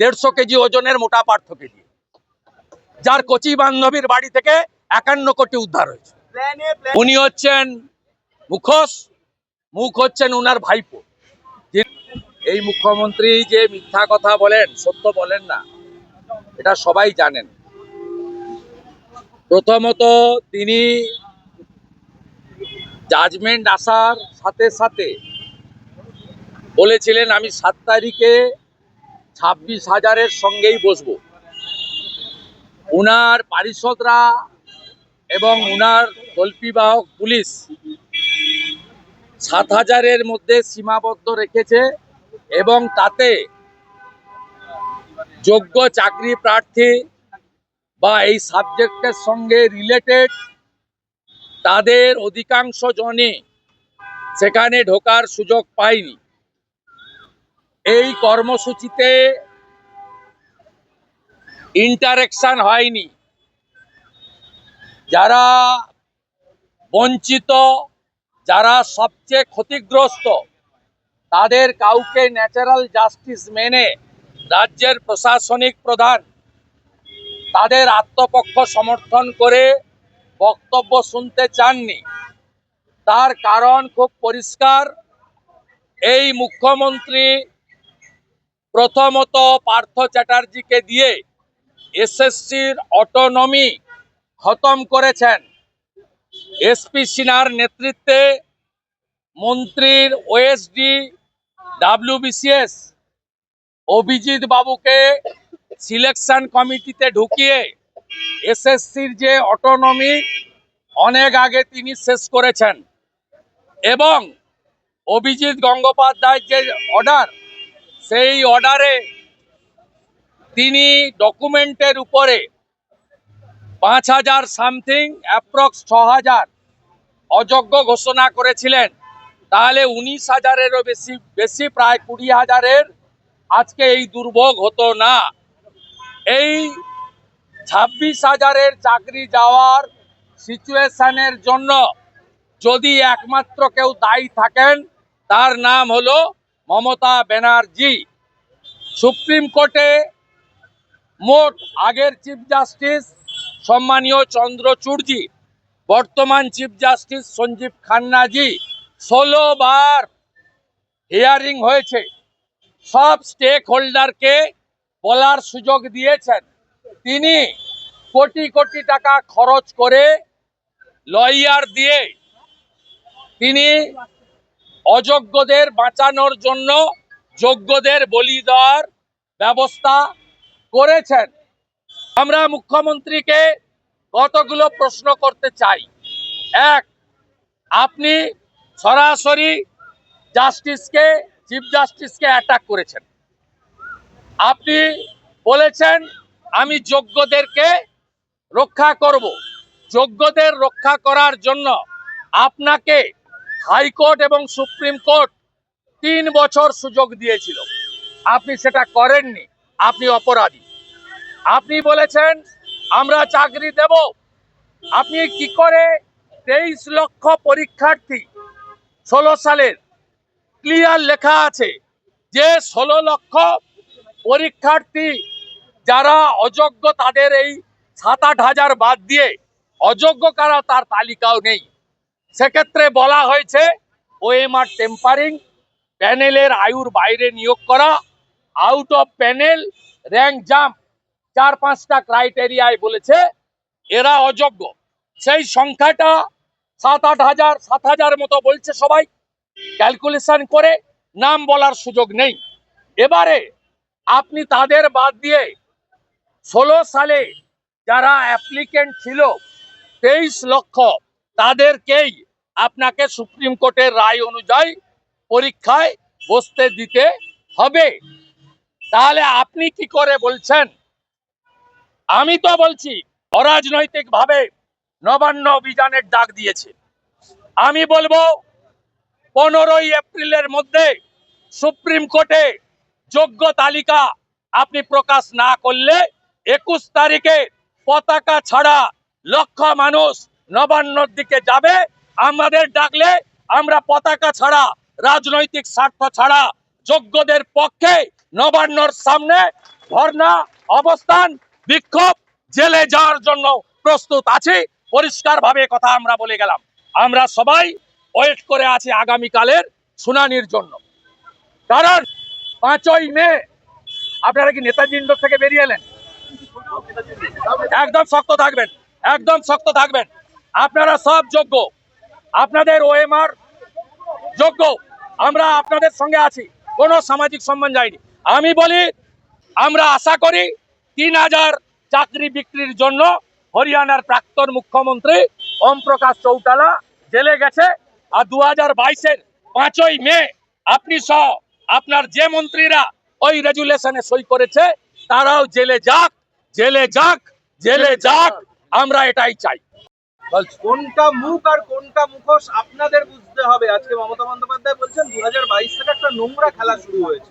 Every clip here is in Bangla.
দেড়শো কেজি ওজনের মোটা পার্থ কেজি যার কচি বান্ধবীর বাড়ি থেকে একান্ন কোটি উদ্ধার হয়েছে। উনি হচ্ছেন মুখোশ মুখ হচ্ছেন উনার ভাইপো। এই মুখ্যমন্ত্রী যে মিথ্যা কথা বলেন সত্য বলেন না এটা সবাই জানেন। প্রথমত তিনি জাজমেন্ট আসার সাথে সাথে বলেছিলেন আমি সাত তারিখে ছাব্বিশ হাজারের সঙ্গেই বসবো। উনার পারিষদরা এবং উনার কল্পিবাহক পুলিশ সাত হাজারের মধ্যে সীমাবদ্ধ রেখেছে এবং তাতে যোগ্য চাকরি প্রার্থী বা এই সাবজেক্টের সঙ্গে রিলেটেড তাদের অধিকাংশ জনই সেখানে ঢোকার সুযোগ পায়নি। এই কর্মসূচিতে ইন্টারেকশন হয়নি। যারা বঞ্চিত, যারা সবচেয়ে ক্ষতিগ্রস্ত, তাদের কাউকে ন্যাচারাল জাস্টিস মেনে রাজ্যের প্রশাসনিক প্রধান তাদের আত্মপক্ষ সমর্থন করে বক্তব্য শুনতে চাননি। তার কারণ খুব পরিষ্কার। এই মুখ্যমন্ত্রী প্রথমত পার্থ চ্যাটার্জিকে দিয়ে এসএসসির অটোনমি খতম করেছেন। এসপি সিনহার নেতৃত্বে মন্ত্রীর ওএসডি ডাব্লিউবিসিএস অভিজিৎ বাবুকে সিলেকশন কমিটিতে ঢুকিয়ে এসএসসির যে অটোনমি অনেক আগে তিনি শেষ করেছেন। এবং অভিজিৎ গঙ্গোপাধ্যায়ের যে অর্ডার সেই অর্ডারে তিনি ডকুমেন্টের উপরে পাঁচ হাজার সামথিং অ্যাপ্রক্স ছ হাজার অযোগ্য ঘোষণা করেছিলেন। তাহলে উনিশ হাজারেরও বেশি বেশি প্রায় কুড়ি হাজারের আজকে এই দুর্ভোগ হতো না। এই ছাব্বিশ হাজারের চাকরি যাওয়ার সিচুয়েশনের জন্য যদি একমাত্র কেউ দায়ী থাকেন, তার নাম হলো মমতা ব্যানার্জি, সুপ্রিম কোর্টে মোট আগের চিফ জাস্টিস সম্মানীয় চন্দ্রচূড়জি বর্তমান চিফ জাস্টিস সঞ্জীব খান্নাজি, ষোলো বার হিয়ারিং হয়েছে। সব স্টেক হোল্ডারকে বলার সুযোগ দিয়েছেন। তিনি কোটি কোটি টাকা খরচ করে লয়ার দিয়ে তিনি অযোগ্যদের বাঁচানোর জন্য যোগ্যদের বলি দেওয়ার ব্যবস্থা করেছেন। আমরা মুখ্যমন্ত্রীকে কতগুলো প্রশ্ন করতে চাই? এক, আপনি সরাসরি জাস্টিসকে, চিফ জাস্টিসকে অ্যাটাক করেছেন। আপনি বলেছেন, আমি যোগ্যদেরকে রক্ষা করব। যোগ্যদের রক্ষা করার জন্য আপনাকে হাইকোর্ট এবং সুপ্রিম কোর্ট তিন বছর সুযোগ দিয়েছিল। আপনি সেটা করেননি, আপনি অপরাধী। আপনি বলেছেন, আমরা চাকরি দেব। আপনি কি করে তেইশ লক্ষ পরীক্ষার্থী ষোলো সালের ক্লিয়ার লেখা আছে যে ষোলো লক্ষ পরীক্ষার্থী যারা অযোগ্য তাদের এই সাত আট হাজার বাদ দিয়ে অযোগ্য কারা তার তালিকাও নেই। সেক্ষেত্রে বলা হয়েছে ওএমআর টেম্পারিং প্যানেলের আয়ুর বাইরে নিয়োগ করা out of panel rank jump চার পাঁচটা ক্রাইটেরিয়ায় বলেছে, এরা অযোগ্য। সেই সংখ্যাটা সাত আট হাজার, সাত হাজার মতো বলছে সবাই। ক্যালকুলেশন করে নাম বলার সুযোগ নেই। এবারে আপনি তাদের বাদ দিয়ে ষোলো সালে যারা অ্যাপ্লিকেন্ট ছিল, তেইশ লক্ষ তাদেরকেই আপনাকে সুপ্রিম কোর্টের রায় অনুযায়ী পরীক্ষায় বসতে দিতে হবে। তাহলে আপনি কি করে বলছেন? আমি তো বলছি অরাজনৈতিক ভাবে নবান্ন অভিযানের ডাক দিয়েছে। আমি বলব, পনেরোই এপ্রিলের মধ্যে সুপ্রিম কোর্টে যোগ্য তালিকা আপনি প্রকাশ না করলে একুশ তারিখে পতাকা ছাড়া লক্ষ মানুষ নবান্নর দিকে যাবে, আমাদের ডাকলে আমরা পতাকা ছাড়া, রাজনৈতিক স্বার্থ ছাড়া, যোগ্যদের পক্ষে নবান্নর সামনে ধর্ণা, অবস্থান, বিক্ষোভ, জেলে যাওয়ার জন্য প্রস্তুত আছি। পরিষ্কারভাবে কথা আমরা বলে গেলাম। আমরা সবাই ওয়েট করে আছি আগামীকালের শুনানির জন্য। কারণ পাঁচই মে। আপনারা কি নেতাজি থেকে বেরিয়ে এলেন? একদম শক্ত থাকবেন, একদম শক্ত থাকবেন। আপনারা সব যোগ্য। আপনাদের ওএমআর যোগ্য। আমরা আপনাদের সঙ্গে আছি। কোনো সামাজিক সম্মান যায়নি। আমি বলি আমরা আশা করি তিন হাজার চাকরি বিক্রির জন্য হরিয়ানার প্রাক্তন মুখ্যমন্ত্রী ওম প্রকাশ চৌটালা জেলে গেছে। আর দু হাজার বাইশের পাঁচই মে আপনি সহ আপনার যে মন্ত্রীরা ওই রেজুলেশনে সই করেছে তারাও জেলে যাক জেলে যাক জেলে যাক। আমরা এটাই চাই। কোনটা মুখ আর কোনটা মুখোশ আপনাদের বুঝতে হবে। আজকে মমতা বন্দ্যোপাধ্যায় বলছেন দু হাজার বাইশ থেকে একটা নোংরা খেলা শুরু হয়েছে।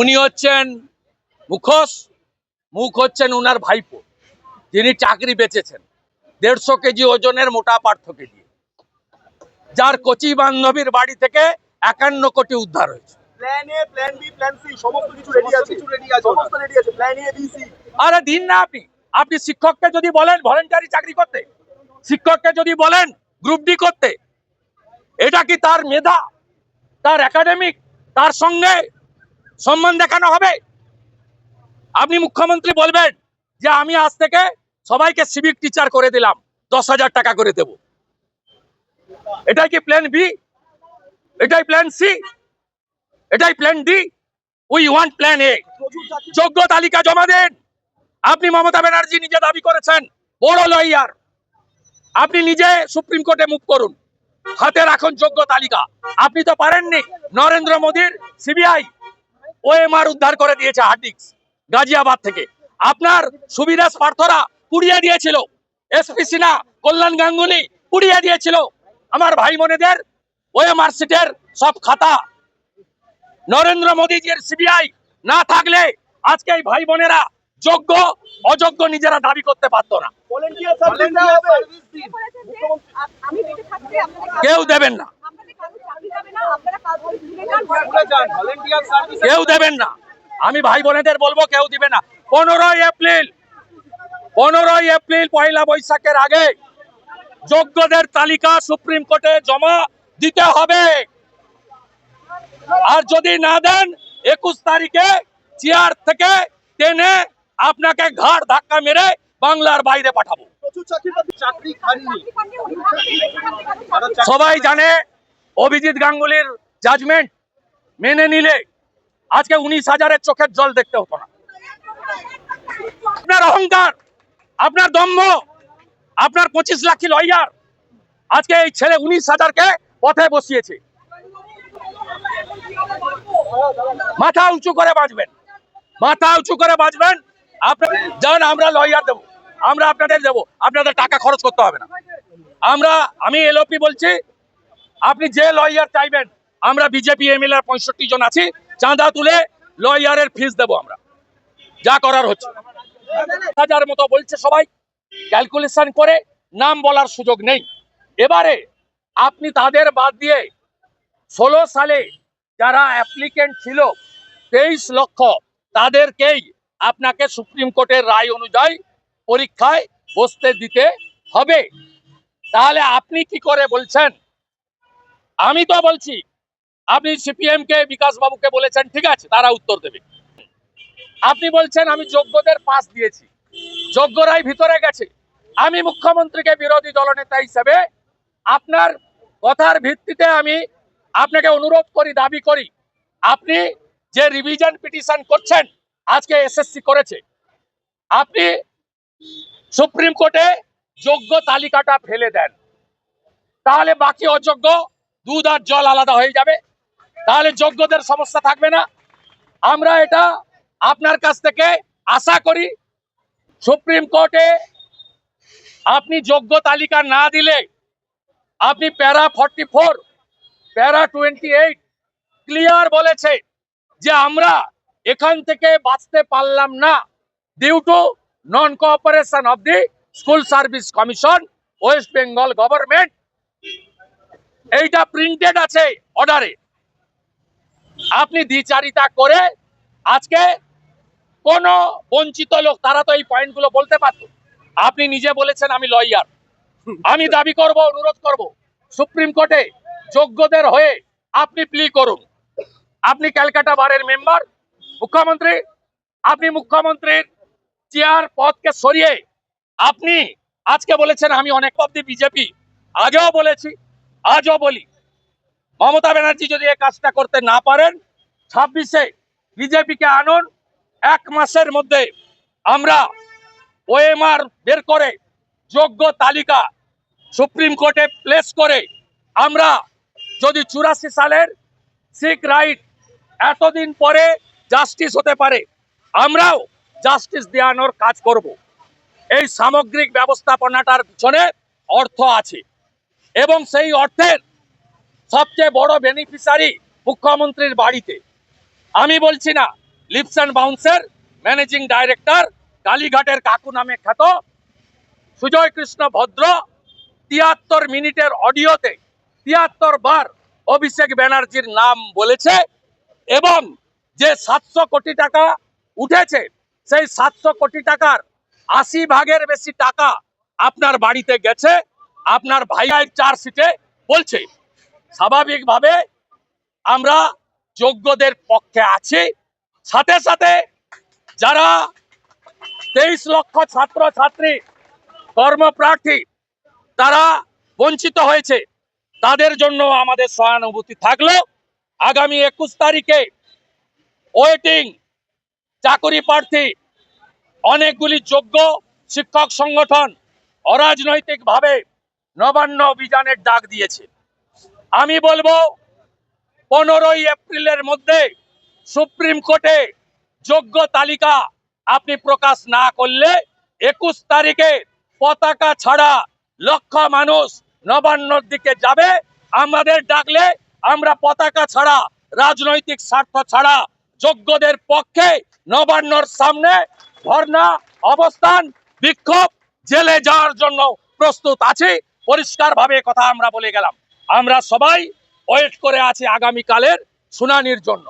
উনি হচ্ছেন মুখোশ মুখ হচ্ছেন উনার ভাইপো। যিনি চাকরি বেচেছেন দেড়শো কেজি ওজনের মোটা পার্থকে দিয়ে। যার কচি বান্ধবীর বাড়ি থেকে একান্ন কোটি উদ্ধার হয়েছে। Plan plan B plan C সমস্ত কিছু রেডি আছে। কিছু রেডি আছে সমস্ত রেডি আছে। প্ল্যান এ বি সি আরে দিন না আপনি। আপনি শিক্ষককে যদি বলেন ভলেন্টারি চাকরি করতে শিক্ষককে যদি বলেন গ্রুপ ডি করতে, এটা কি তার মেধা, তার একাডেমিক তার সঙ্গে সম্মান দেখানো হবে? আপনি মুখ্যমন্ত্রী বলবেন যে আমি আজ থেকে সবাইকে সিভিক টিচার করে দিলাম, দশ হাজার টাকা করে দেব। এটাই কি প্ল্যান বি এটাই প্ল্যান সি এটাই plan D we want plan A যোগ্য তালিকা জমা দেন। আপনি মমতা ব্যানার্জি নিজে দাবি করেছেন, বড় লয়ার আপনি নিজে সুপ্রিম কোর্টে মুভ করুন। হাতে রাখুন যোগ্য তালিকা। আপনি তো পারেননি। নরেন্দ্র মোদীর সিবিআই ওএমআর উদ্ধার করে দিয়েছে হার্ডিক্স গাজিয়াবাদ থেকে। আপনার সুবিদাস পার্থরা পুড়িয়ে দিয়েছিল। এসপি সিনহা কল্যাণ গাঙ্গুলি পুড়িয়ে দিয়েছিল। আমার ভাই বোনেদের ওএমআর সিটের সব খাতা। নরেন্দ্র মোদীজির সিবিআই না থাকলে আজকে এই ভাই বোনেরা যোগ্য অযোগ্য নিজেরা দাবি করতে পারতো না। কেউ দেবেন না। কেউ দেবেন না। আমি ভাই বোনেদের বলব কেউ দিবে না। পনেরোই এপ্রিল পনেরোই এপ্রিল পয়লা বৈশাখের আগে যোগ্যদের তালিকা সুপ্রিম কোর্টে জমা দিতে হবে। আর যদি না দেন একুশ তারিখে চেয়ার থেকে টেনে আপনাকে ঘাড় ধাক্কা মেরে বাংলার বাইরে পাঠাবো। সবাই জানে অভিজিৎ গাঙ্গুলির জাজমেন্ট মেনে নিলে আজকে উনিশ হাজারের চোখের জল দেখতে হতো না। আপনার অহংকার আপনার দম্ভ আপনার পঁচিশ লাখি লয়ার আজকে এই ছেলে উনিশ হাজারকে পথে বসিয়েছে। মাথা উঁচু করে বাঁচবেন মাথা উঁচু করে বাঁচবেন। আপনার যান আমরা লয়ার দেবো। আমরা আপনাদের দেবো। আপনাদের টাকা খরচ করতে হবে না। আমরা, আমি এলওপি বলছি, আপনি যে লয়ার চাইবেন, আমরা বিজেপি এমএলএ পঁয়ষট্টি জন আছি, চাঁদা তুলে লয়ারের ফিস দেবো আমরা। যা করার হচ্ছে। হাজার মতো বলছে সবাই ক্যালকুলেশন করে নাম বলার সুযোগ নেই। এবারে আপনি তাদের বাদ দিয়ে ষোলো সালে যারা অ্যাপ্লিকেন্ট ছিল, তেইশ লক্ষ, তাদেরকেই আপনাকে সুপ্রিম কোর্টের রায় অনুযায়ী পরীক্ষায় বসতে দিতে হবে। তাহলে আপনি কি করে বলছেন? আমি তো বলছি, আপনি সিপিএম কে বিকাশ বাবুকে বলেছেন, ঠিক আছে, তারা উত্তর দেবে। আপনি বলছেন, আমি যোগ্যদের পাস দিয়েছি, যোগ্যরাই ভিতরে গেছে। আমি মুখ্যমন্ত্রীকে বিরোধী দলনেতা হিসেবে আপনার কথার ভিত্তিতে আমি আপনাকে অনুরোধ করি, দাবি করি, আপনি যে রিভিশন পিটিশন করছেন আজকে এসএসসি করেছে। আপনি সুপ্রিম কোর্টে যোগ্য তালিকাটা ফেলে দেন। তাহলে বাকি অযোগ্য দুধ আর জল আলাদা হয়ে যাবে। তাহলে যোগ্যদের সমস্যা থাকবে না। আমরা এটা আপনার কাছ থেকে আশা করি, সুপ্রিম কোর্টে আপনি যোগ্য তালিকা না দিলে আপনি para forty four, para twenty eight clear বলেছে যে আমরা এখান থেকে বাঁচতে পারলাম না। Due to non cooperation of the school service commission West Bengal government এইটা প্রিন্টেড আছে অর্ডারে আপনি দ্বিচারিতা করে আজকে কোন বঞ্চিত লোক, তারা তো এই পয়েন্টগুলো বলতে পারতো। আপনি নিজে বলেছেন আমি লয়ার আমি দাবি করব, অনুরোধ করব। সুপ্রিম কোর্টে যোগ্যদের হয়ে আপনি প্লি করুন। আপনি ক্যালকাটা বারের মেম্বার মুখ্যমন্ত্রী, আপনি মুখ্যমন্ত্রীর চেয়ার পদকে সরিয়ে আপনি আজকে বলেছেন আমি অনেক অব্দি বিজেপি, আগেও বলেছি, আজও বলি, মমতা ব্যানার্জি যদি এই কাজটা করতে না পারেন, ছাব্বিশে বিজেপিকে আনুন, এক মাসের মধ্যে আমরা ওএমআর বের করে যোগ্য তালিকা সুপ্রিম কোর্টে প্লেস করে আমরা যদি চুরাশি সালের সিক রাইট এতদিন পরে জাস্টিস হতে পারে। আমরাও জাস্টিস দেওয়ানোর কাজ করব। এই সামগ্রিক ব্যবস্থাপনাটার পিছনে অর্থ আছে এবং সেই অর্থের সবচেয়ে বড় বেনিফিশিয়ারি মুখ্যমন্ত্রীর বাড়িতে। আমি বলছি না, লিপস অ্যান্ড বাউন্সের ম্যানেজিং ডাইরেক্টর কালীঘাটের কাকু নামে খ্যাত সুজয় কৃষ্ণ ভদ্র তিয়াত্তর মিনিটের অডিওতে তিয়াত্তর বার অভিষেক ব্যানার্জির নাম বলেছে এবং যে সাতশো কোটি টাকা উঠেছে, সেই সাতশো কোটি টাকার আশি ভাগের বেশি টাকা আপনার বাড়িতে গেছে, আপনার ভাইয়ের চার সিটে বলছে। স্বাভাবিকভাবে আমরা যোগ্যদের পক্ষে আছি। সাথে সাথে যারা তেইশ লক্ষ ছাত্র ছাত্রী কর্মপ্রার্থী, তারা বঞ্চিত হয়েছে, তাদের জন্য আমাদের সহানুভূতি থাকল। আগামী একুশ তারিখে ওয়েটিং চাকরি প্রার্থী, অনেকগুলি যোগ্য শিক্ষক সংগঠন অরাজনৈতিকভাবে নবান্ন অভিযানের ডাক দিয়েছে। আমি বলব, পনেরোই এপ্রিলের মধ্যে সুপ্রিম কোর্টে যোগ্য তালিকা আপনি প্রকাশ না করলে একুশ তারিখে পতাকা ছাড়া লক্ষ মানুষ নবান্নর দিকে যাবে। আমাদের ডাকলে আমরা পতাকা ছাড়া, রাজনৈতিক স্বার্থ ছাড়া যোগ্যদের পক্ষে নবান্নর সামনে ধর্ণা, অবস্থান, বিক্ষোভ, জেলে যাওয়ার জন্য প্রস্তুত আছি। পরিষ্কারভাবে কথা আমরা বলে গেলাম। আমরা সবাই ওয়েট করে আছি আগামীকালের শুনানির জন্য।